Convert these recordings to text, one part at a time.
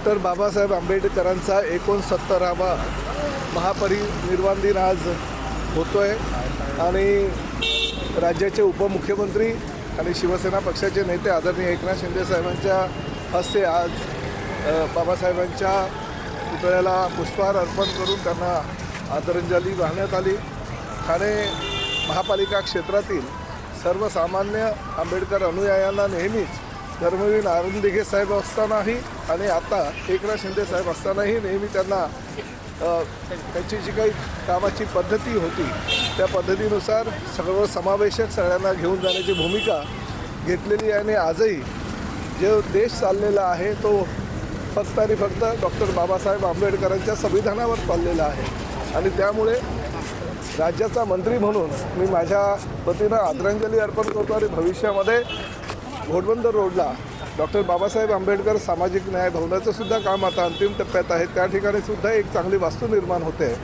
Doctor Babasaheb आंबेडकरांचा एकोणसत्तरावा महापरिनिर्वाण दिन आज होतो आहे आणि राज्याचे उपमुख्यमंत्री आणि शिवसेना पक्षाचे नेते आदरणीय एकनाथ शिंदे साहेबांच्या हस्ते आज बाबासाहेबांच्या पुतळ्याला पुष्पहार अर्पण करून त्यांना आदरांजली वाहण्यात आली. ठाणे महापालिका क्षेत्रातील सर्वसामान्य आंबेडकर अनुयायांना नेहमीच धर्मवीर नारायण दिघे साहेब असतानाही आणि आता एकनाथ शिंदे साहेब असतानाही नेहमी त्यांना त्यांची जी काही कामाची पद्धती होती त्या पद्धतीनुसार सर्व समावेशक सगळ्यांना घेऊन जाण्याची भूमिका घेतलेली आहे आणि आजही जो देश चाललेला आहे तो फक्त आणि फक्त डॉक्टर बाबासाहेब आंबेडकरांच्या संविधानावर चाललेला आहे. आणि त्यामुळे राज्याचा मंत्री म्हणून मी माझ्या पतीनं आदरांजली अर्पण करतो आणि भविष्यामध्ये घोडबंदर रोडला डॉक्टर बाबासाहेब आंबेडकर सामाजिक न्याय भवनाचं सुद्धा काम आता अंतिम टप्प्यात आहे. त्या ठिकाणी सुद्धा एक चांगली वास्तू निर्माण होते.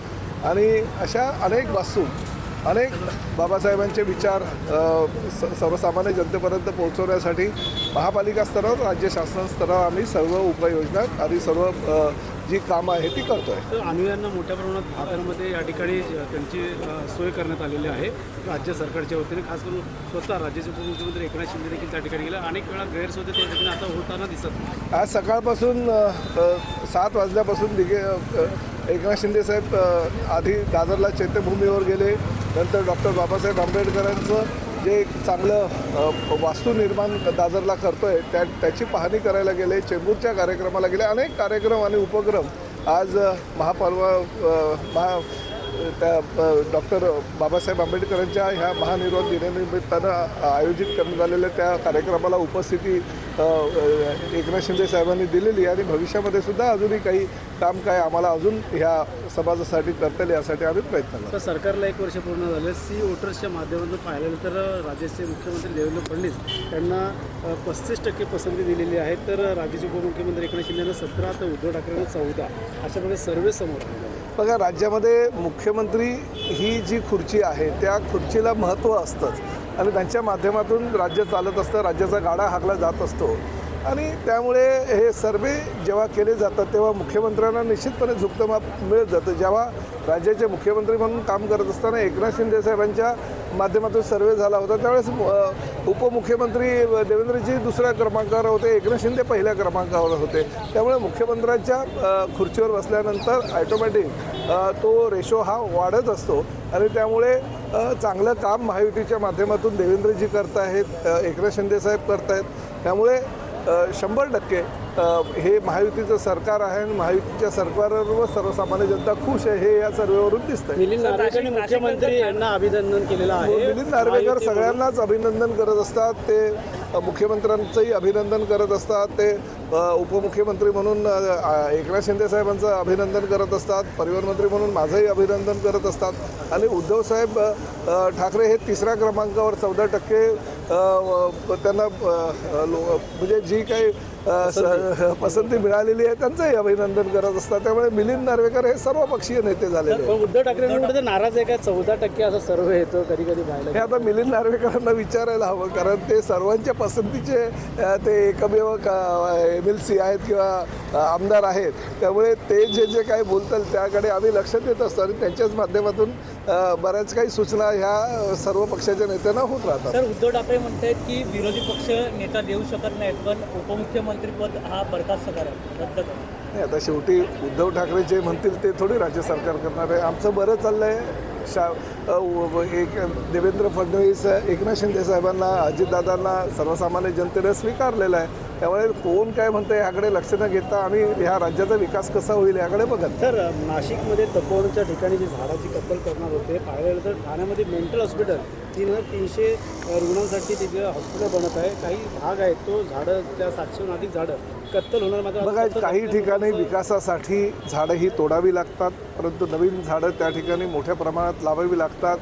आणि अशा अनेक वास्तू अनेक बाबासाहेबांचे विचार स सर्वसामान्य जनतेपर्यंत पोहोचवण्यासाठी महापालिका स्तरावर राज्य शासन स्तरावर आम्ही सर्व उपाययोजना आणि सर्व जी कामं आहे ती करतो आहे तर अनुयांना मोठ्या प्रमाणात भागांमध्ये या ठिकाणी त्यांची सोय करण्यात आलेली आहे. राज्य सरकारच्या वतीने खास करून स्वतः राज्याचे उपमुख्यमंत्री एकनाथ शिंदे देखील त्या ठिकाणी गेले. अनेक वेळा गैरसोय त्या ठिकाणी आता होताना दिसत आज सकाळपासून सात वाजल्यापासून दिघे एकनाथ शिंदे साहेब आधी दादरला चैत्यभूमीवर गेले. नंतर डॉक्टर बाबासाहेब आंबेडकरांचं जे चांगलं वास्तू निर्माण दादरला करतोय त्या त्याची पाहणी करायला गेले चेंबूरच्या कार्यक्रमाला गेले अनेक कार्यक्रम आणि उपक्रम आज अ, महापर्व महा त्या डॉक्टर बाबासाहेब आंबेडकरांच्या ह्या महानिर्वाण दिनानिमित्तानं आयोजित करण्यात आलेल्या त्या कार्यक्रमाला उपस्थिती एकनाथ शिंदे साहेबांनी दिलेली आहे आणि भविष्यामध्ये सुद्धा अजूनही काही काम काय आम्हाला अजून ह्या समाजासाठी करता येईल यासाठी आम्ही प्रयत्न करतो. सरकारला एक वर्ष पूर्ण झाले. सी वोटर्सच्या माध्यमातून पाहिलं गेलं तर राज्याचे मुख्यमंत्री देवेंद्र फडणवीस यांना पस्तीस टक्के पसंती दिलेली आहे. तर राज्याचे उपमुख्यमंत्री एकनाथ शिंदे यांना सतरा तर उद्धव ठाकरेंना चौदा. अशा प्रकारे सर्वे समोर बघा राज्यामध्ये मुख्यमंत्री ही जी खुर्ची आहे त्या खुर्चीला महत्त्व असतंच. आणि त्यांच्या माध्यमातून राज्य चालत असतं राज्याचा गाडा हाकला जात असतो. आणि त्यामुळे हे सर्वे जेव्हा केले जातात तेव्हा मुख्यमंत्र्यांना निश्चितपणे झुकतं माप मिळत जातं. जेव्हा राज्याचे मुख्यमंत्री म्हणून काम करत असताना एकनाथ शिंदे साहेबांच्या माध्यमातून सर्वे झाला होता त्यावेळेस उपमुख्यमंत्री देवेंद्रजी दुसऱ्या क्रमांकावर होते एकनाथ शिंदे पहिल्या क्रमांकावर होते. त्यामुळे मुख्यमंत्र्यांच्या खुर्चीवर बसल्यानंतर ॲटोमॅटिक तो रेशो हा वाढत असतो. आणि त्यामुळे चांगलं काम महायुतीच्या माध्यमातून देवेंद्रजी करत आहेत एकनाथ शिंदे साहेब करतायत त्यामुळे शंभर टक्के हे महायुतीचं सरकार आहे आणि महायुतीच्या सरकारवर सर्वसामान्य जनता खुश आहे हे या सर्वेवरून दिसतंय. मिलिंद नार्वेकरांनी मुख्यमंत्री यांना अभिनंदन केलेलं आहे. हो, मिलिंद नार्वेकर सगळ्यांनाच अभिनंदन करत असतात ते मुख्यमंत्र्यांचंही अभिनंदन करत असतात ते उपमुख्यमंत्री म्हणून एकनाथ शिंदे साहेबांचं अभिनंदन करत असतात परिवहन मंत्री म्हणून माझंही अभिनंदन करत असतात आणि उद्धवसाहेब ठाकरे हे तिसऱ्या क्रमांकावर चौदा टक्के त्यांना म्हणजे जी काही पसंती मिळालेली आहे त्यांचंही अभिनंदन करत असतात. त्यामुळे मिलिंद नार्वेकर हे सर्व पक्षीय नेते झालेले पण उद्धव ठाकरेंनी कुठे नाराज आहे का? चौदा टक्के असा सर्वे येतो कधी कधी हे आता मिलिंद नार्वेकरांना विचारायला हवं कारण ते सर्वांच्या पसंतीचे ते एकमेव एम एल सी आहेत किंवा आमदार आहेत. त्यामुळे ते जे जे काही बोलतात त्याकडे आम्ही लक्ष देत असतो आणि त्यांच्याच माध्यमातून बऱ्याच काही सूचना ह्या सर्व पक्षाच्या नेत्यांना होत राहतात. सर उद्धव ठाकरे म्हणतायत की विरोधी पक्ष नेता देऊ शकत नाहीत पण उपमुख्यमंत्रीपद हा बरखास्त करा रद्द करा. नाही आता शेवटी उद्धव ठाकरे जे म्हणतील ते थोडी राज्य सरकार करणार आहे. आमचं बरं चाललं आहे शा एक देवेंद्र फडणवीस एकनाथ शिंदे साहेबांना अजितदादांना सर्वसामान्य जनतेने स्वीकारलेलं आहे. त्यामुळे कोण काय म्हणतं याकडे लक्ष न घेता आम्ही ह्या राज्याचा विकास कसा होईल याकडे बघत. तर नाशिकमध्ये तपोवनच्या ठिकाणी जी झाडाची कत्तल करणार होते पाहायला गेलं तर ठाण्यामध्ये मेंटल हॉस्पिटल तीन हजार तीनशे रुग्णांसाठी तिथे हॉस्पिटल बनत आहे. काही भाग आहेत तो झाडं त्या सातशेहून अधिक झाडं कत्तल होणार मात्र बघा काही ठिकाणी विकासासाठी झाडं ही तोडावी लागतात परंतु नवीन झाडं त्या ठिकाणी मोठ्या प्रमाणात लावावी लागतात.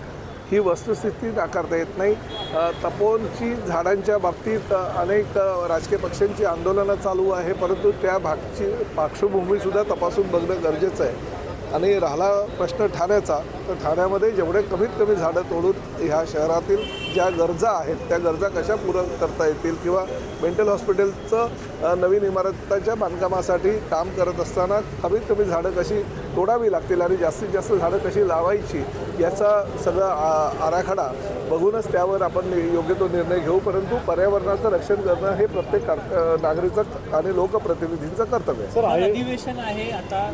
ही वस्तुस्थिती नाकारता येत नाही. तपोनची झाडांच्या बाबतीत अनेक राजकीय पक्षांची आंदोलनं चालू आहे परंतु त्या भागची पार्श्वभूमीसुद्धा तपासून बघणं गरजेचं आहे. आणि राहिला प्रश्न ठाण्याचा तर ठाण्यामध्ये जेवढे कमीत कमी झाडं तोडून ह्या शहरातील ज्या गरजा आहेत त्या गरजा कशा पूर्ण करता येतील किंवा मेंटल हॉस्पिटलचं नवीन इमारताच्या बांधकामासाठी काम करत असताना कमीत कमी झाडं कशी तोडावी लागतील आणि जास्तीत जास्त झाडं कशी लावायची याचा सगळा आ- आराखडा बघूनच त्यावर आपण योग्य तो निर्णय घेऊ परंतु पर्यावरणाचं रक्षण करणं हे प्रत्येक नागरिकाचं आणि लोकप्रतिनिधींचं कर्तव्य आहे. सर आहे अधिवेशन आहे आता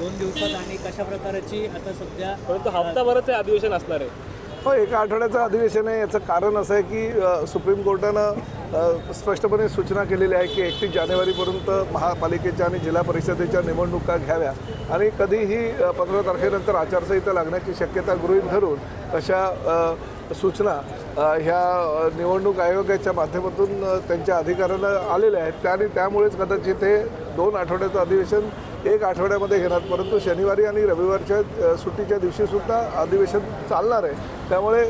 दोन दिवसात आणि कशा प्रकारची आता सध्या परंतु हप्ताभराचे अधिवेशन असणार आहे. हो एका आठवड्याचं अधिवेशन आहे. याचं कारण असं आहे की सुप्रीम कोर्टानं स्पष्टपणे सूचना केलेली आहे की एकतीस जानेवारीपर्यंत महापालिकेच्या आणि जिल्हा परिषदेच्या निवडणुका घ्याव्या. आणि कधीही पंधरा तारखेनंतर आचारसंहिता लागण्याची शक्यता गृहीत धरून अशा सूचना ह्या निवडणूक आयोगाच्या माध्यमातून त्यांच्या अधिकाऱ्यांना आलेल्या आहेत. त्या आणि त्यामुळेच कदाचित हे दोन आठवड्याचं अधिवेशन एक आठवड्यामध्ये घेणार परंतु शनिवारी आणि रविवारच्या सुट्टीच्या दिवशीसुद्धा अधिवेशन चालणार आहे. त्यामुळे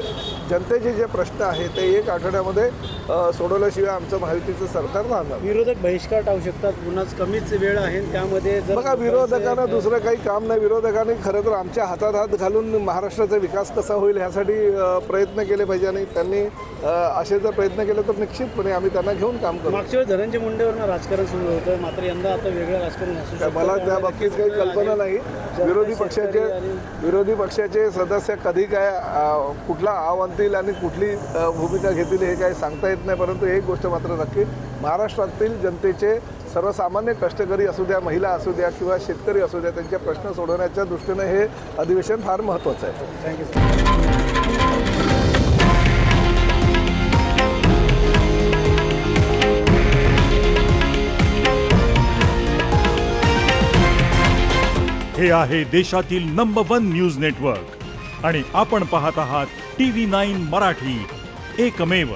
जनतेचे जे प्रश्न आहे ते एक आठवड्यामध्ये सोडवल्याशिवाय आमचं महायुतीचं सरकार राहणार. विरोधक बहिष्कार टाकू शकतात. पुन्हाच कमीच वेळ आहे त्यामध्ये जर बघा विरोधकांना दुसरं काही काम नाही. विरोधकांनी खरं तर आमच्या हातात हात घालून महाराष्ट्राचा विकास कसा होईल ह्यासाठी प्रयत्न केले पाहिजे आणि त्यांनी असे जर प्रयत्न केले तर निश्चितपणे आम्ही त्यांना घेऊन काम करू. मागच्या वेळेस धनंजय मुंडेवरनं राजकारण सुरू होतं. मात्र यंदा आता वेगळं राजकारण असू काय मला त्या बाबतीत काही कल्पना नाही. विरोधी पक्षाचे विरोधी पक्षाचे सदस्य कधी काय कुठला आव आणतील आणि कुठली भूमिका घेतील हे काही सांगता येत नाही परंतु एक गोष्ट मात्र नक्की महाराष्ट्रातील जनतेचे सर्वसामान्य कष्टकरी असू द्या महिला असू द्या किंवा शेतकरी असू द्या त्यांचे प्रश्न सोडवण्याच्या दृष्टीने हे अधिवेशन फार महत्त्वाचं आहे. थँक्यू हे आहे देशातील नंबर वन न्यूज नेटवर्क आणि आपण पाहत आहात टी व्ही नाईन मराठी. एकमेव